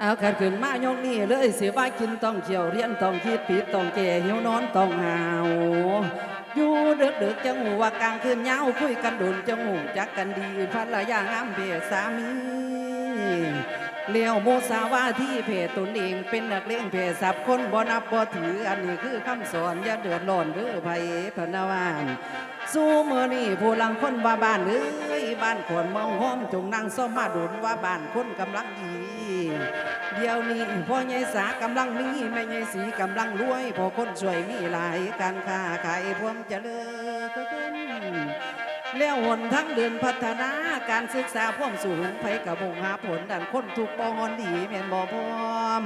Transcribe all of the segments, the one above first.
เอาขัดขึ้นมายกนี่เลยเสียว่ากินต้องเขียวเรียนต้องคิดผิดต้องแก่หิวนอนต้องหาวอยู่เดึกดึกจังหูว่ากลางคืนเงาคุยกันดุนจังหูจักกันดีภรรยางามเพศสามีเลี้ยวโมสาวาที่เพศตนเองเป็นนักเลงเพศสับคนบ่นับบ่ถืออันนี้คือคำสอนอย่าเดือดร้อนเด้อไผพนาวานสู้มือนี่ผู้ลังคนว่าบ้านเอ้ยบ้านขวนมองห้อมจงนั่งซ่อมมาดุนว่าบ้านคนกำลังดี เดี๋ยวนี้พ่อใหญ่สากำลังมีแม่ใหญ่สีกำลังรวยพอคนช่วยมีหลายการค้าขายพร้อมเจริญแล้วหนทั้งเดือนพัฒนาการศึกษาพร้อมสูงไผกับมงหาผลดันคนถูกบ่ฮอนดีแม่นบ่พร้อม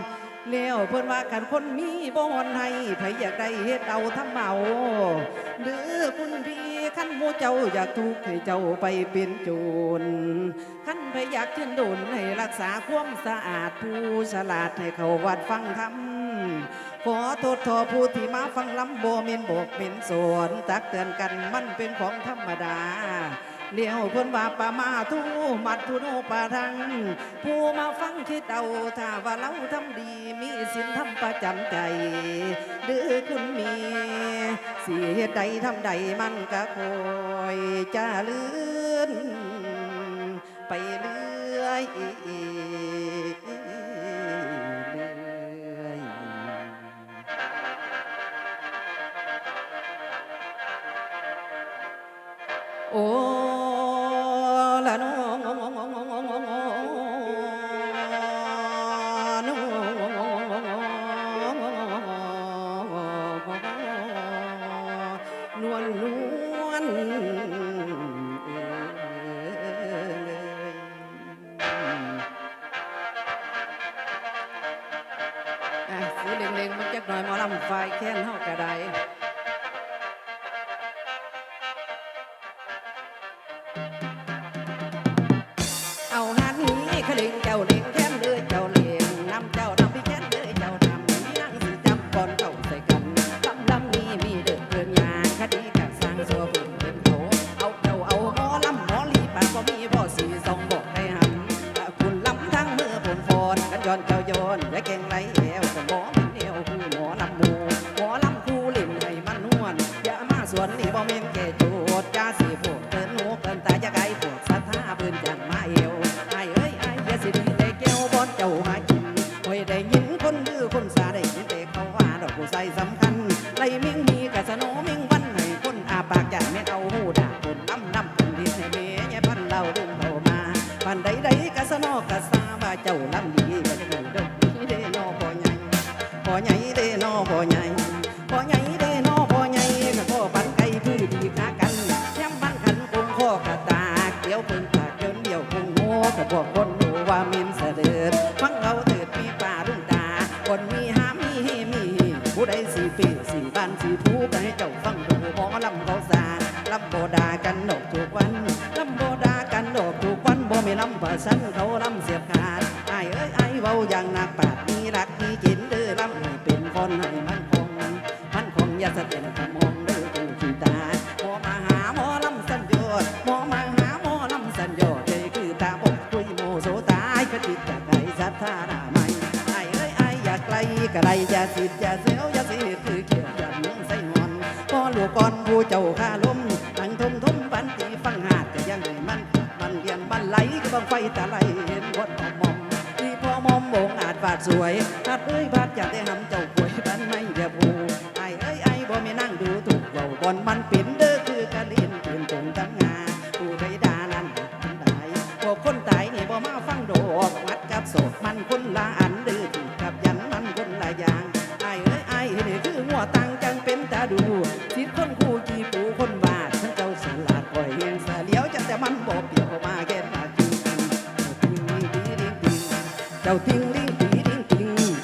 แล้วเพิ่นว่ากันคนมีบ่ฮอนให้ไผอยากได้เฮ็ดเอาทำเอาหรือคุณพี่ ขั้นหมู่เจ้าอยากทุกข์ให้เจ้าไปเป็นโจรขั้นไปอยากชื่นดุนให้รักษาความสะอาดผู้ฉลาดให้เขาวัดฟังธรรมขอโทษทอผู้ที่มาฟังลำโบเมนโบกเมนสวนตักเตือนกันมันเป็นของธรรมดา เลี้ยวเพิ่นว่าปามาทูมัดทุโนปาทัง ผู้มาฟังคิดเอาถ้าว่าเราทำดีมีสินทำประจำใจหรือคุณมีสีเหตุใดทำใดมันก็คอยจะเลื่อนไปเรื่อยเรื่อยโอ้ องนวลนวลอ่ สิทธิ์อย่าเสียวย่าสิทธิ์คือเกี่ยวกับเมืองไส้งอนพ่อหลวงก่อนผู้เจ้าข้า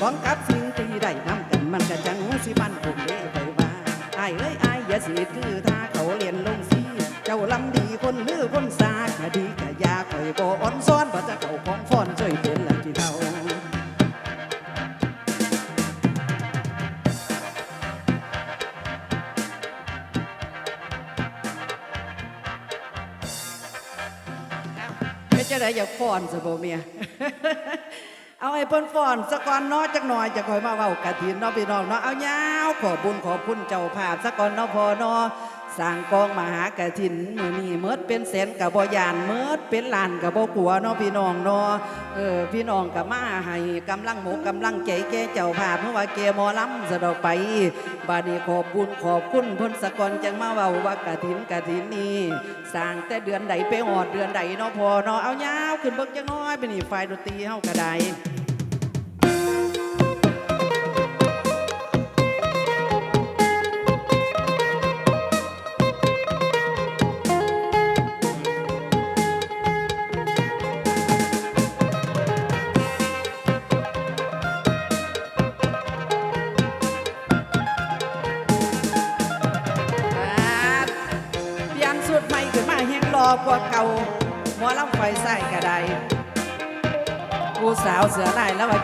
องกับสิ่งที่ได้นำกันมันก็จังสิมันคงเด้ไปว่าไอ้เอ้ยไอ้อย่าสิคือถ้าเขาเรียนลงสีเจ้าลำดีคนลือคนสาคดีกะยาคอยบ่อ่อนซ้อนบ่จะเขาของฟ้อนช่วยเป็นละที่เท่าไม่จะได้อย่าฟ้อนสบเมีย ให้เพิ่นฟ้อนสะก่อนเนาะจักหน่อยจะคอยมาเว้ากะถินเนาะพี่น้องเนาะเอายาวขอบุญขอบคุณเจ้าภาพสะก่อนเนาะพอเนาะสร้างกองมหากะถินมื้อนี้เมิดเป็นแสนกะบ่ยานเมิดเป็นล้านกะบ่กลัวเนาะพี่น้องเนาะเออพี่น้องก็มาให้กำลังหมูกำลังใจแก่เจ้าภาพเพราะว่าแกหมอลำสะดอกไปบาดนี้ขอบบุญขอบคุณเพิ่นสะก่อนจังมาเว้าว่ากะถินกะถินนี่สร้างแต่เดือนใดไปหอดเดือนใดเนาะพอเนาะเอายาวขึ้นเบิ่งจังน้อยไปนี่ฝ่ายดนตรีเฮาก็ได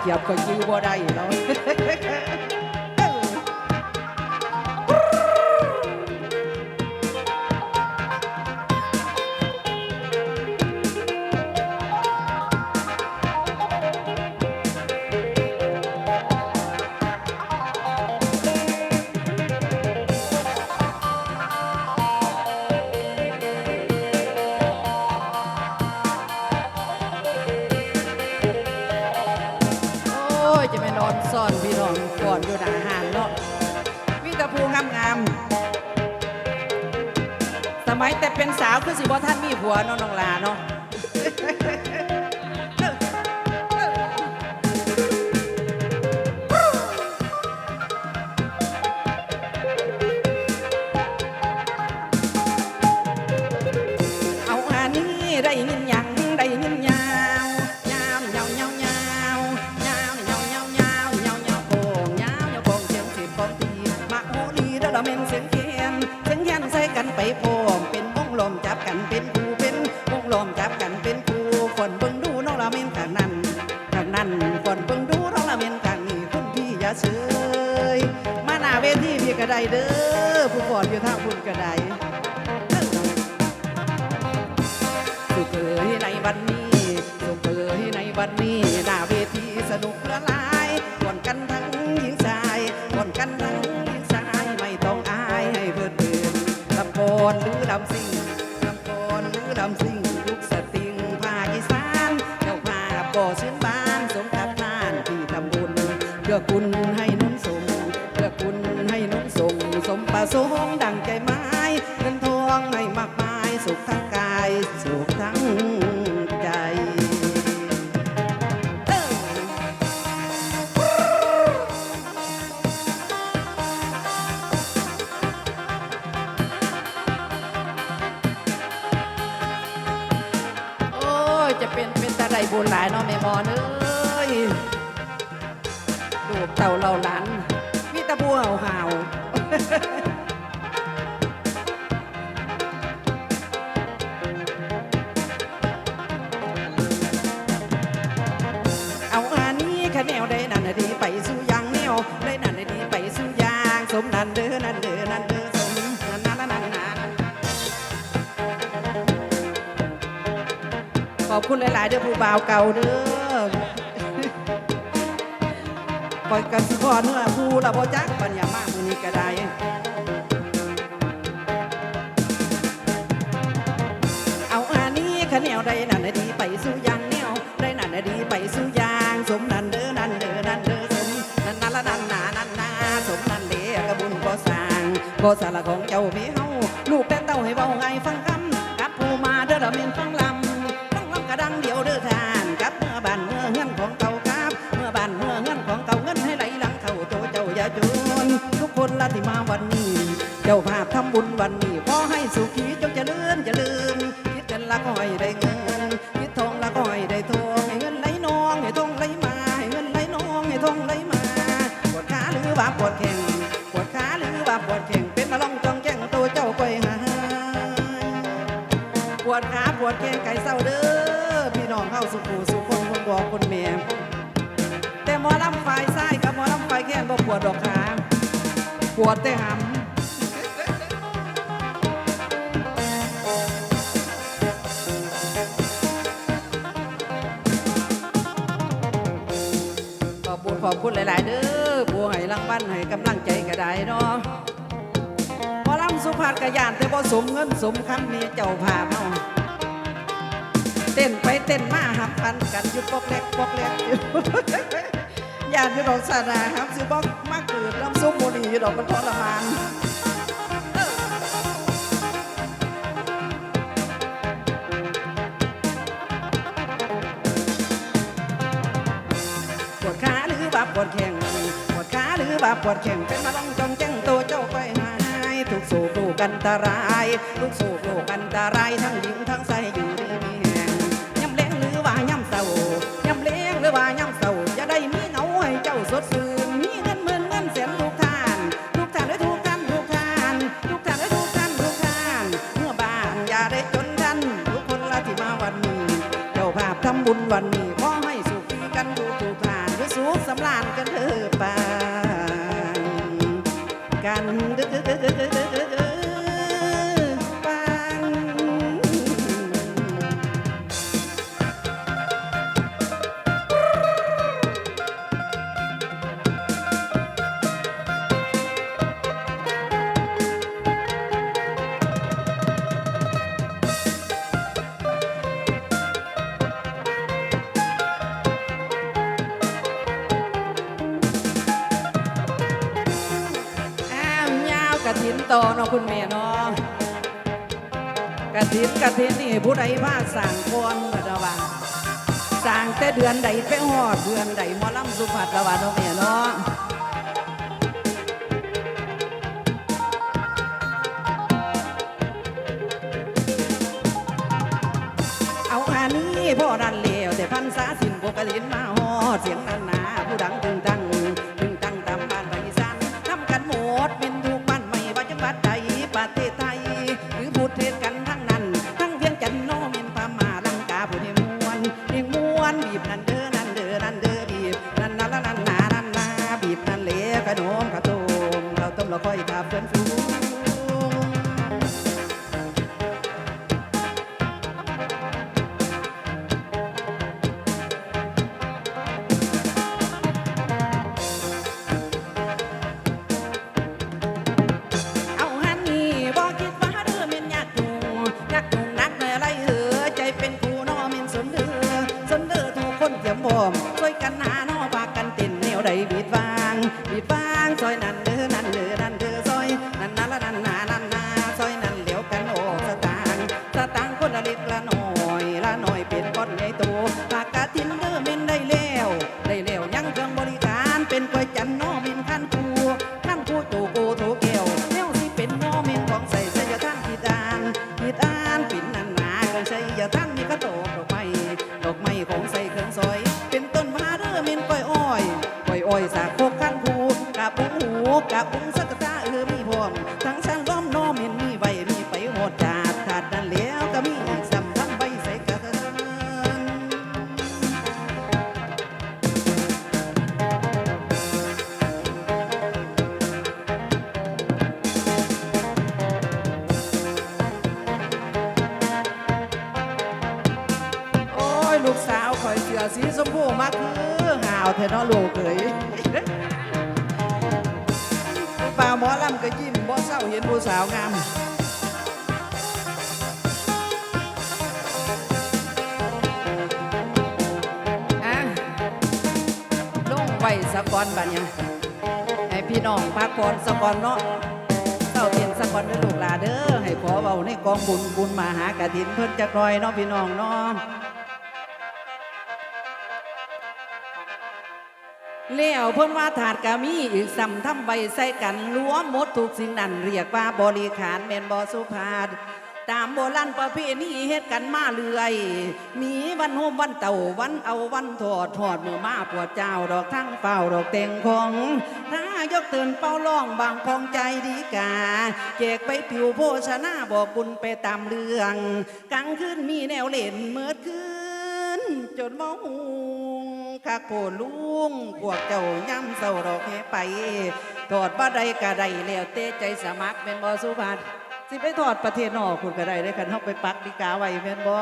เกียบก็ยิ้วบ่ได้แล้วาวคือสิบ่ท่านมีผัวเนาะน้องลาเนาะ นั้นฝนเบิ่งดูน้องละเมนข้างนี้คุณพี่อย่าเฉยมาหน้าเวทีพี่ก็ไดเด้อผู้ฝอนอยู่ทางคุณก็ไดสุขเอ๋ยในวันนี้สุขเอ๋ยในวันนี้หน้าเวทีสนุกละลายก่อนกันทั้งหญิงชายก่อนกันทั้งหญิงชายไม่ต้องอายให้เพื่อนเพื่อนลำโพนหรือลำซิ่ คุณให้นุนส่งเพื่อคุณให้นุนส่งสมประสงค์ดังใจไม้เงินทองให้มากมายสุขทั้งกายสุขทั้งใจเอ้ยโอ้ยจะเป็นเป็นตาไดบุญหลายเนาะแม่มอเนอ้ย ดูกเต่าเราหลานมีตะบัวห่าวเอาอันนี้คะแนวได้นั่นน่ะดีไปสู่ยางแนวได้นั่นน่ะดีไปสู่ยางสมนันเด้อนั่นเด้อนั่นเด้อสมนันนันนันนันขอบคุณหลาย ๆ เด้อผู้บ่าวเก่าเด้อ อยกันสิพอเนื้อผู้ละบ่จักปัญญามากมือนี้ก็ได้เอาอันนี้คะแนวใดนั่นน่ะดีไปสู่ยางแนวได้นั่นน่ะดีไปสู่ยางสมนั่นเด้อนั่นเด้อนั่นเด้อสมนั่นนั่นละนั่นนานั่นนาสมนั่นเด้อกระบุญก็สร้างก็สาระของเจ้าพี่เฮา เจ้าภาพทำบุญวัน อบคุญขอบคุณหลาย ๆ เด้อบัวให้รางวัลให้กำลังใจก็ได้เนาะพอลำสุภาพกะยานแต่บ่สมเงินสมคำมีเจ้าภาพเฮาเต้นไปเต้นมาหับพันกันอยู่ปอกเล็กปอกเล็กอยู่ยาติพี่น้องสาราครับสิบอกมากเกิดลำสุโมนีดอกมันทรมาน ดขาปวดแข้งเป็นมาลองจองแจ้งตัวเจ้าไปหายทุกสูบลูกอันตรายทุกสูบลูกอันตรายทั้งหญิงทั้งชายอยู่ดีมีแห่งย่ำแรงหรือว่าย่ำเศร้าย่ำแรงหรือว่าย่ำเศร้าอย่าได้มีเงาให้เจ้าสดชื่นมีเงินหมื่นเงินแสนทุกทานทุกทานได้ทุกทานทุกทานทุกทานได้ทุกทานทุกทานเมื่อบ้านอย่าได้จนทันทุกคนละที่มาวันนี้เจ้าภาพทำบุญวันนี้ ใดไปหอดเดือนใดหมอลำสุภัทรว่าเนาะแม่เนาะเอาอันนี้พ่อดันเลวแต่พันษาสินปกตินมาหอดเสียงนันหนาผู้ดังตึงตา เทนอลูกเอ๋ยป่าหมอลำก็ยิ้มบ่เศร้าเห็นผู้สาวงามอะลงไว้สะก่อนบัดเนี่ยให้พี่น้องพักก่อนสะก่อนเนาะเต้าเทียนสักวันเด้อลูกหลาเด้อให้ขอเบาในกองบุญบุญมาหากระถินเพิ่นจักหน่อยเนาะพี่น้องเนาะ แล้วเพิ่นว่าถาดกะมีอีกสำทำใบใส่กันรวมหมดทุกสิ่งนั้นเรียกว่าบริขารแม่นบ่สุภาตามโบราณประเพณีเฮ็ดกันมาเรื่อย มีวันโฮมวันเต่าวันเอาวันถอดถอดมือมาปวดเจ้าดอกทั้งเฝ้าดอกเต็งของถ้ายกเตือนเป้าล่องบางพองใจดีกาแจกไปผิวโภชนาบอกบุญไปตามเรื่องกลางคืนมีแนวเล่นเมื่อคืนจนมองหู คักโผลุงพวกเจ้าย่ำเศร้าดอกเฮไปถอดบ่ได้กะได้แล้วเต้ใจสมัครเป็นบ่สุภาพสิไปถอดประเทศนอกคุณก็ได้ได้คันเฮาไปปักดีกาไว้แม่นบ่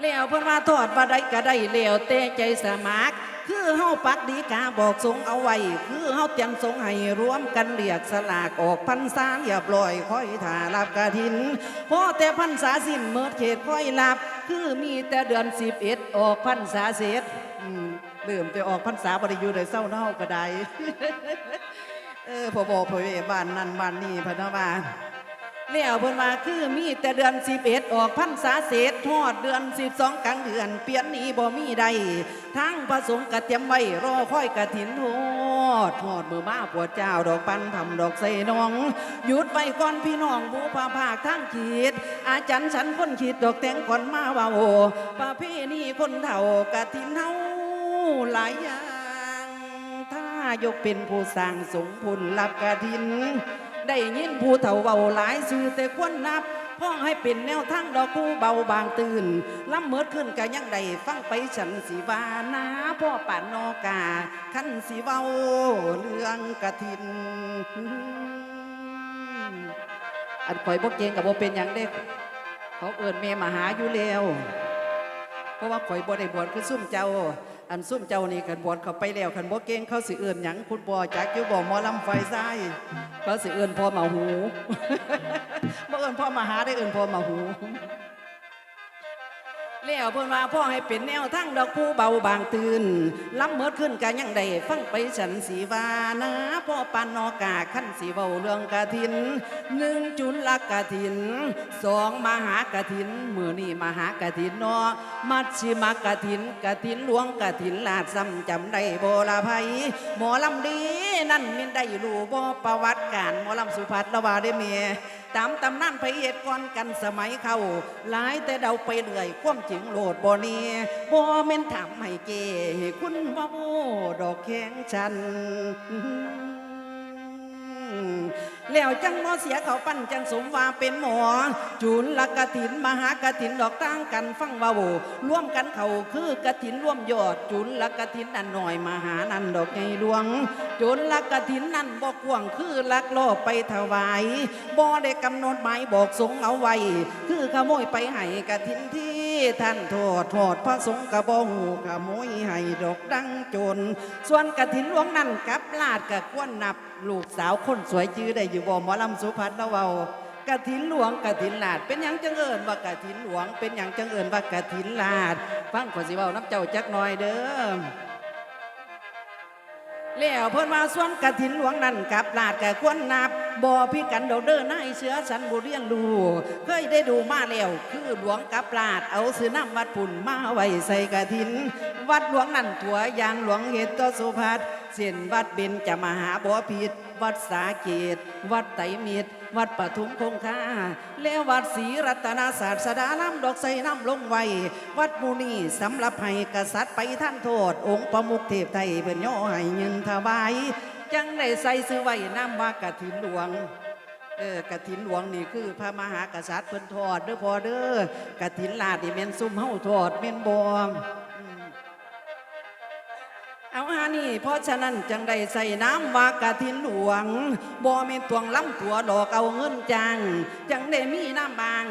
แล้วเพิ่นว่าถอดว่าได้กะได้แล้วเต้ใจสมัคร คือเฮาปักดีกาบอกสงเอาไว้ คือเฮาเตรียมสงให้รวมกันเรียกสลากออกพรรษาเรียบร้อยค่อยถารับกระถินพอแต่พรรษาสิ้นเมิดเขตค่อยรับ คือมีแต่เดือนสิบเอ็ดออกพรรษาเสร็จอืมเริ่มจะออกพรรษาบริยูได้เศร้าเน่าก็ได้เออพอบอกพอเวบ้านนั่นบ้านนี่พนะว่า แล้วเพิ่นว่าคือมีแต่เดือน11ออกพรรษาเศษทอดเดือน12กลางเดือน เปลี่ยนนี้บ่มีใดทั้งพระสงฆ์กะเตรียมไว้รอค่อยกะถินโทษทอดมือมาปวดเจ้าดอกปันทำดอกใส่น้องหยุดไว้ก่อนพี่น้องบูพาภาคทั้งขีด อาจารย์ฉันคนขีดดอกแตงก่อนมาว่าโอประเพณีคนเฒ่ากะถินเฮาหลายอย่างถ้ายกเป็นผู้สร้างสงพุนรับกระถิน ได้ยินผู้เฒ่าเบาหลายสื่อแต่ควรนับพ่อให้เป็นแนวทางดอกผู้เบาบางตื่นล้ำเมิดขึ้นกะยังได้ฟังไปฉันสีวานาพ่อป่านนอกาขันสีเบาเรื่องกระถิน อันข่อยบ่เก่งกับบ่เป็นอย่างเด็ก เขาเอิ้นเมมาหาอยู่แล้ว เพราะว่าข่อยบ่ได้บวชคือซุ่มเจ้า อันซุ่มเจ้านี่ขันบวชเขาไปแล้วขันบ่เก่งเขาสิเอื่นหยังคุณบ่จักอยู่บ่หมอลำไฟซ้ายเขาสิเอื่นพ่อมาหูบ่เอื่นพ่อมาหาได้เอื่นพ่อมาหู แล้วเพิ่นว่าพ่อให้เป็นแนวทั้งดอกผู้เบาบางตื่นล้ำเมิดขึ้นกันยังได้ฟังไปฉันสีวานะพ่อปานนอกาขั้นสีเบาเรื่องกะถินหนึ่งจุลลักะถินสองมหากะถินมือนี่มหากะถินนอมัชชิมากะถินกะถินหลวงกะถินลาดซ้ำจำได้โบราภัยหมอลำดี นั่นมินได้รู้บ่ประวัติการหมอลำสุภัทรละวาได้เมียตามตำนานพระเอกก่อนกันสมัยเขาหลายแต่เดาไปเรื่อยความจริงโหลดบ่เนีบ่เม่นถามให้เก้คุณว่าโอ้ดอกแข็งฉัน แล้วจังมอเสียเขาปั้นจังสมว่าเป็นหมอจุลละกะถินมหากะถินดอกตั้งกันฟังว่าโวร่วมกันเขาคือกะถินร่วมยอดจุลละกะถินนั่นหน่อยมหานันดอกไงหลวงจุลละกะถินนั่นบอกกวงคือลักลอบไปถวายบ่ได้กำหนดหมายบอกสงเอาไว้ คือขโมยไปให้กะถินที่ ท่านโทษโทษพระสงฆ์กระบหูขโมยให้ดอกดังโจรส่วนกถินหลวงนั่นกับลาดกับกวนนับ ลูกสาวคนสวยจื้อได้อยู่บ่หมอลำสุพรรณเวากถินหลวงกถินลาด เป็นหยังจังเอิญว่ากถินหลวง เป็นหยังจังเอิญว่ากถินลาด ฟังขอสิเว้าน้ำเจ้าจักหน่อยเด้อแล้วเพิ่นว่าส่วนกฐินหลวงนั่นกับลาดกับควรนับ บ่พี่กันดอกเด้อนายเสือสันบุเรียนดูเคยได้ดูมาแล้วคือหลวงกับลาดเอาซื้อน้ำวัดปุ่นมาไว้ใส่กฐิน วัดหลวงนั่นถัวอยางหลวงเฮตุสุภัทเส้นวัดเบญจะมาหาบ่ผิด วัดสาเกต วัดไตรมิตร วัดปทุมคงคาแล้ววัดศรีรัตนศาสดาน้ำดอกใส่น้ำลงไว้วัดมูนีสำหรับให้กษัตริย์ไปท่านโทษ องค์ประมุขเทพไทยเป็นย่อให้เงินถวาย จังได้ใส่ซื้อไว้น้ำว่ากะถิ่นหลวงเออกะถิ่นหลวงนี่คือพระมหากษัตริย์เพิ่นทอดเด้อพอเด้อกะถิ่นลาดนี่แม่นซุ่มเฮาทอดแม่นบอมานี่ เพราะฉะนั้นจังได้ใส่น้ำวากะทินหลวงบ่เม่นตวงล้ำตัวดอกเอาเงินจัง จังได้มีน้ำบาง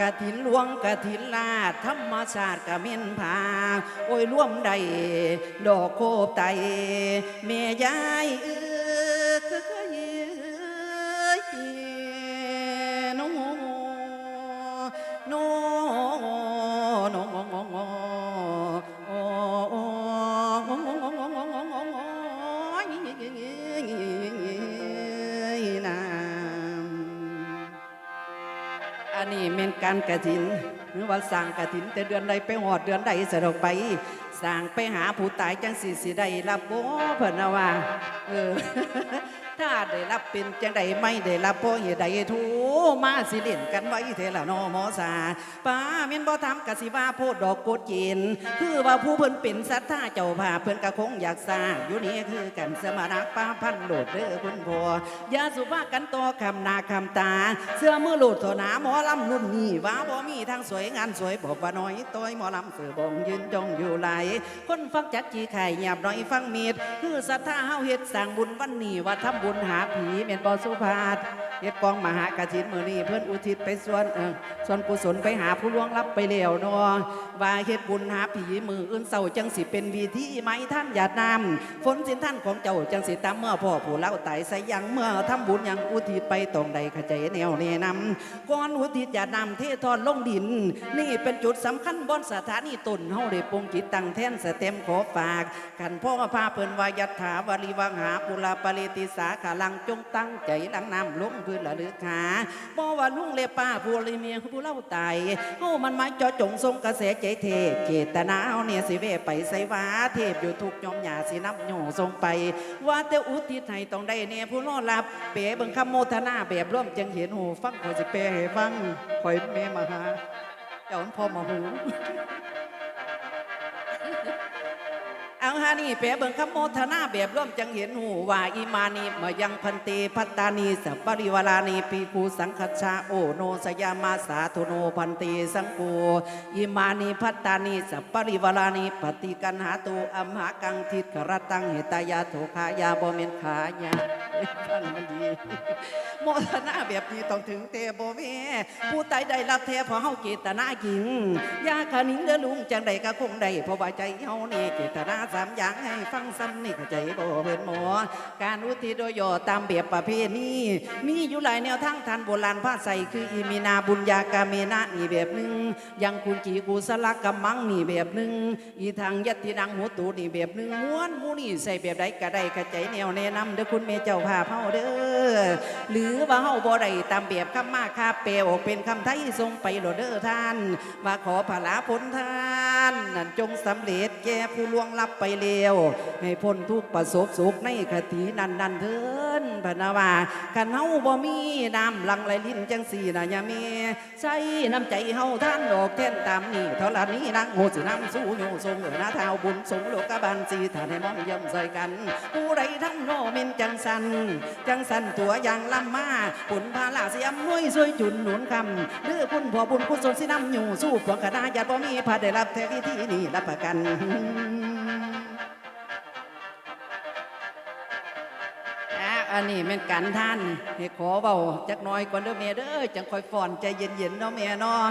กะทินหลวงกะทินลาดธรรมชาติกะเม่นผาโอ้ยร่วมใดดอกโคบไตแม่ยายเอ้ย การกระถิน หรือว่าสร้างกระถิน แต่เดือนใดไปหอดเดือนใดเสดออกไปสร้างไปหาผู้ตายจังสีสีใดรับโบ้เพิ่นว่าเออ ถ้าได้รับเป็นจังใดไม่ได้รับเพราะเหตุใดทูมาสิเล่นกันไว้เทละนอหมอสาป้าเมียนบ่ทำกะสิว่าโพดดอกโกดเจนคือว่าผู้เพิ่นเป็นสัทธาเจ้าภาพเพิ่นก็คงอยากสร้างอยู่นี่คือกันสมารักป้าพันโดดเด้อคุณพ่อยาสุภากันต่อคำหนาคำตา เสื้อมือโหลดโถนาหมอลำรุ่นนี้ว่าบ่มีทางสวยงานสวยบอกว่าน้อยต้อยหมอลำเสือบงยืนจองอยู่ไหลายคนฟังจักจีไข่หยาบน้อยฟังมีดคือสัทธาเฮาเฮ็ดสร้างบุญวันนี้ว่าทำบุญญหาผีแม่นบ่สุภาพเฮ็ดกองมหากฐินมือนี้เพิ่อนอุทิศไปส่วนเออส่วนกุศลไปหาผู้ล่วงลับไปแล้วเนาะว่าเฮ็ดบุญหาผีมืออื่นเศร้าจังสิเป็นวิธีไหมท่านหยาดน้ำฝนสินท่านของเจ้าจังสิตามเมื่อพ่อผู้เล่าไตายใส่ยังเมื่อทำบุญยังอุทิศไปตรงใดขจายแนวแนะนำก่อนอุทิศหยาดน้ำเททอนลงดิน นี่เป็นจุดสำคัญบนสถานีตนเฮาได้ปรุงจิตตั้งแท่นสเต็มขอฝาก กันพ่อพาเพิ่นวายัตถาวริวังหาปุราปริติสาขาลังจงตั้งใจดังน้ำลงพื้นละลึกขาบ่ว่าลุงเลป้าผู้ลิเมียผู้เล่าตายเฮามันหมายจอจงทรงกระแสใจเทเจตนาเฮาเนี่ยสิเวไปใส่วาเทพอยู่ทุกยอมหยาสินับโยทรงไป ว่าแต่อุทิศให้ต้องได้แน่ผู้รอดรับเป๋เบิงคำโมทนาแบบร่วมจังเห็นหูฟังขอยสิเป๋ให้ฟังขอยแม่มาหาเจ้าพ่อมาหู เอาฮานี่เป๋เบิงคำโมทนาแบบร่วมจังเห็นหูว่าอิมานีมายังพันเตพัตตานีสัปริวารานีปีกูสังคชาโอโนสยามาสาธุโนพันเตสังโฆอิมานีพัตตานีสัปริวารานีปฏิกันหาตูอัมหากังทิศกรตังเหตายาโถขายาบ่เมนขายาฟังมันดีโมทนาแบบนี้ต้องถึงเตโบเวผู้ใดได้รับเทพอเฮาเจตนาจริงยาขานิงเดลุงจังใดก็คงได้เพราะว่าใจเฮานี่เจตนาสามอย่างให้ฟังซ้ำนี่ใจบ่เพินหมอ การอุทิศโดยย่อตามแบบประเพณีมีอยู่หลายแนวทางทานโบราณพาใส่คืออีมีนาบุญญากาเมนะนี่แบบหนึ่งยังคุณจีกูสลักกำมังนี่แบบหนึ่งอีทางยัตตินังหัวตูนี่แบบหนึ่งม้วนมูนี่ใส่แบบใดก็ได้กระใจแนวแนะนำเด้อคุณแม่เจ้าภาพเฮาเด้อหรือว่าเฮาบ่ได้ตามแบบคำมาคาเปลออกเป็นคำไทยทรงไปโหลดเด้อท่านว่าขอผลาผลทานนั่นจงสำเร็จแก่ผู้ล่วงลับไปเร็วให้พ้นทุกประสบสุขในคตินั้นนันเถิ นพะนาว่ากันเฮาบ่มีน้ำหลังไหลลิ้นจังสี่นะยาเมใส่น้ำใจเฮาท่านดอกแท่นตามนี่เท่าละนี้นักโหสิน้ำสู้โยทรงเออน้าเท้าบุญสงโลกบาลสีท่านให้มองย่ำใส่กัน ผู้ใดทำโนเมนจังสัน จังสันตัวอย่างลำมาปุนพาลาเสียมนุ้ยช่วยจุนหนุนคำหรือคุณพ่อบุญคุณสนสิน้ำอยู่สู้พวงกระดาญาติบ่มีพาได้รับแท้ที่นี่รับประกัน อันนี้เป็นการท่านให้ขอเบาจักน้อยก่อนเด้อเมียเด้อจังคอยฟ่อนใจเย็นๆเนาะเมียเนาะ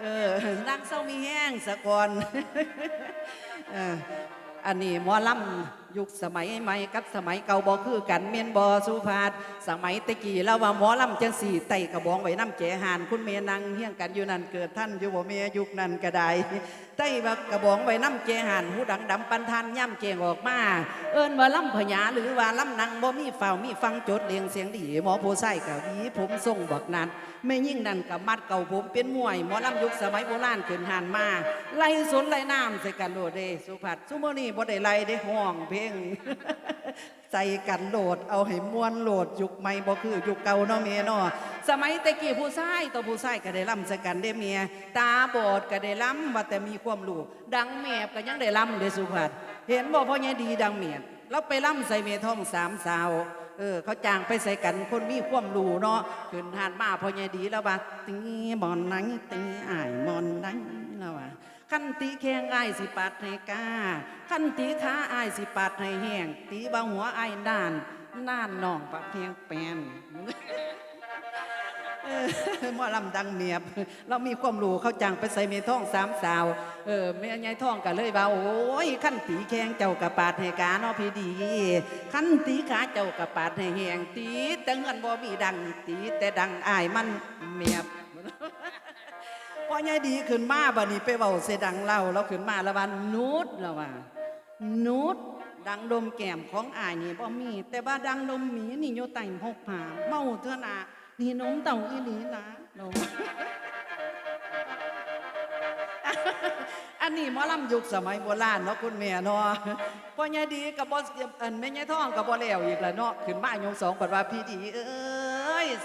เออนั่งเศร้ามีแห้งสะก่อนเอันนี้หมอลำยุคสมัยใหม่กับสมัยเก่าบ่คือกันเมียนบอสุภาษสมัยตะกี้แล้วว่าหมอลำจังสี่ไต่กระบองไว้น้ำแจหานคุณเมียนังเฮี้ยงกันอยู่นั่นเกิดท่านอยู่บ่เมียยุคนั้นก็ได้ไต้บักกระบองไว้น้ำเจหันหูดังดำปันทันย่ำเจงออกมาเอิ้นว่าลำพญาหรือว่าลำนังบ่มีเฝ้ามีฟังจดเลียงเสียงดีหมอผู้ใส่กะวีผมทรงบักนัด ไม่ยิ่งนั่นกับมัดเก่าผมเป็นมวยหมอลำยุคสมัยโบราณขึ้นหันมา ไล่สนไล่น้ำใส่กันโลดเดสุผัดซุมื้อนี้บ่ได้ไล่ได้ห้องเพลงใจกันโหลดเอาให้มวนโหลดยุคใหม่บ่คือยุคเก่าเนาะเมียเนาะสมัยตะกี้ผู้ชายต่อผู้ชายก็ได้ล่ำใส่กันเด้เมียตาบอดก็ได้ล่ำว่าแต่มีความรู้ดังแมบก็ยังได้ล่ำเดสุภัดเห็นบ่พ่อใหญ่ดีดังเมียเราไปล่ำใส่เมท้องสามสาว เออ เขาจ้างไปใส่กันคนมีความรู้เนาะขึ้นหานมาพอใหญ่ดีแล้วว่าตีบอนไหนตีอ้ายมอนไหนแล้วว่าขันตีแข้งอ้ายสิปัดให้กาขันตีขาอ้ายสิปัดให้แห้งตีบ่าหัวอ้ายน่านน่านน่องปัดแห้งแปน เออหมอลำดังเมียบ เรามีความรู้เขาจังไปใส่เมท่องสามสาว เออแม่ยายท่องกันเลยว่าโอ้ยขั้นตีแข้งเจ้ากระปาดให้กาเนาะพี่ดีขั้นตีขาเจ้ากระปาดให้แหงตีแต่เงินบ่มีดังตีแต่ดังอายมันเมียบพอยายดีขึ้นมาบัดนี้ไปเว้าเสดังเล่าแล้วขึ้นมาแล้ววันนุดล้วว่านุดดังดมแก้มของอายนี่บ่มี แต่ว่าดังดมหมีนี่โยไต่หกผาเมาเท่านา นี่น้มเต่าอีหลีนะนมอันนี้มอลำยุคสมัยโบราณเนาะคุณแม่เนาะพ่อยายดีกับบ่อันแม่ยายท้องกับบ่แล้วอีกแล้วเนาะขึ้นมาอยงสองปัดว่าพี่ดีเอ้ย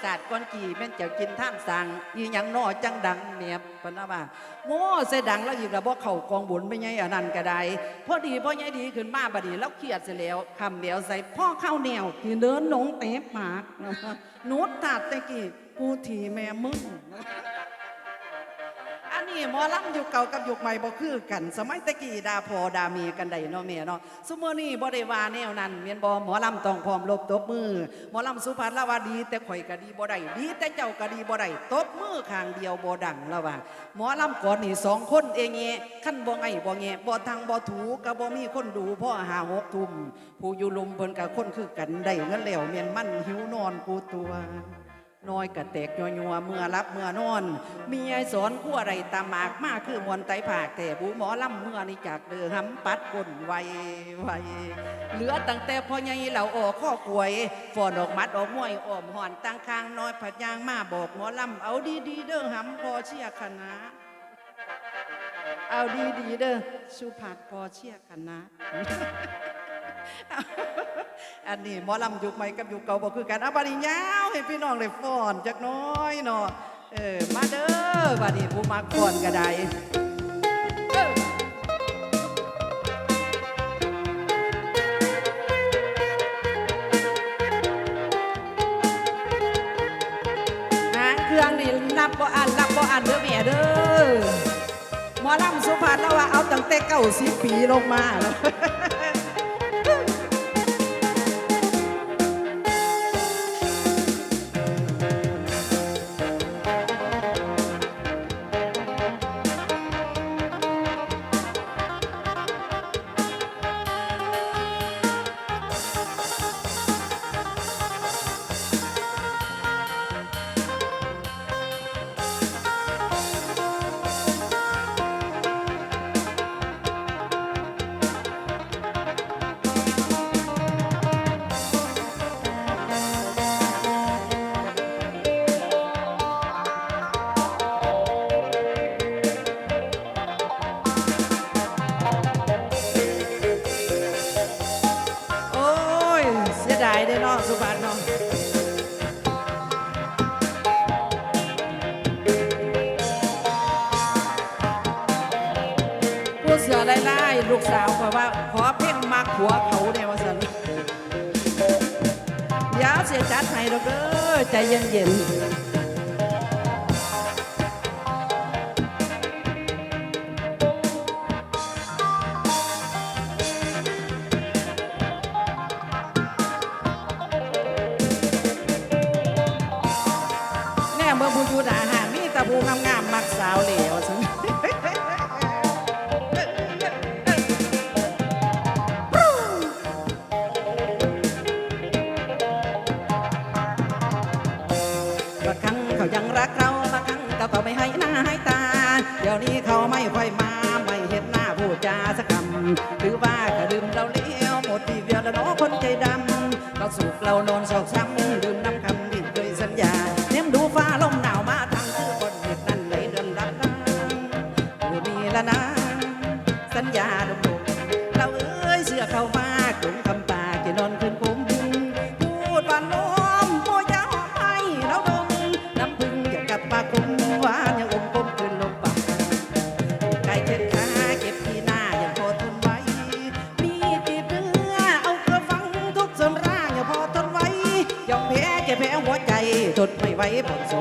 ศาสตร์ก้อนกี่แม่นเจ้ากินท่านสั่งอีหยังน่อจังดังเมียบเพิ่นว่าว่าโม่เสดังแล้วอีกแล้วบ่เข่ากองบุญไม่ไงอันนั้นก็ได้พอดีพ่อไงดีขึ้นมาบดีแล้วเครียดเสียแล้วคำเดียวใส่พ่อเข้าแนวที่เดินหนงเตะปากนุดถาดตะกี้กูทีแม่มึง นี้หมอลำยุคเก่ากับยุคใหม่บ่คือกัน สมัยตะกี้ดาพอดาเมีกันได้เนาะแม่เนาะซุมื้อนี้บ่ได้ว่าแนวนั้นแม่นบ่หมอลำต้องพร้อมลบตบมือหมอลำสุพรรณละว่าดี แต่ข่อยก็ดีบ่ได้ดีแต่เจ้าก็ดีบ่ได้ตบมือข้างเดียวบ่ดังล้วว่าหมอลำก่อนนี่สองคนเองแงคันบ่ไงบ่แงบ่ทางบ่ถูก็บ่มีคนดูพ่อหาหกทุ่มผู้อยู่ลุมเพิ่นก็คนคือกันได้เงินแล้วแม่นมันหิวนอนกูตัว น้อยกระแตกยัวยัวเมื่อรับเมื่อนอนมีไอ้สอนกู้อะไรตามหมากมากคือมวนไตผากแต่บูหมอลำเมื่อนี่จากเดือหำปัดก้นไวไวเหลือตั้งแต่พ่อใหญ่เหล่าออกข้อกวยฟอนออกมัดออกมวยอ้อมหอนตั้งคางน้อยผัดยางมาบอกหมอลำเอาดีดีๆเด้อหำพอเชียคณะเอาดีดีๆเด้อสุผัดพอเชียคณะ อันนี้หมอลำยุคใหม่กับยุคเก่าบ่คือกันอะบัดนี้ยาวให้พี่น้องได้ฟ้อนจักน้อยเนาะเออมาเด้อบัดนี้ผู้มักฟ้อนก็ได้เครื่องนี่นับบ่อันนับบ่อันเด้อแม่เด้อหมอลำสุพรรณแล้วว่าเอาตั้งแต่เก้าสิบปีลงมาแล้ว เย็นๆ น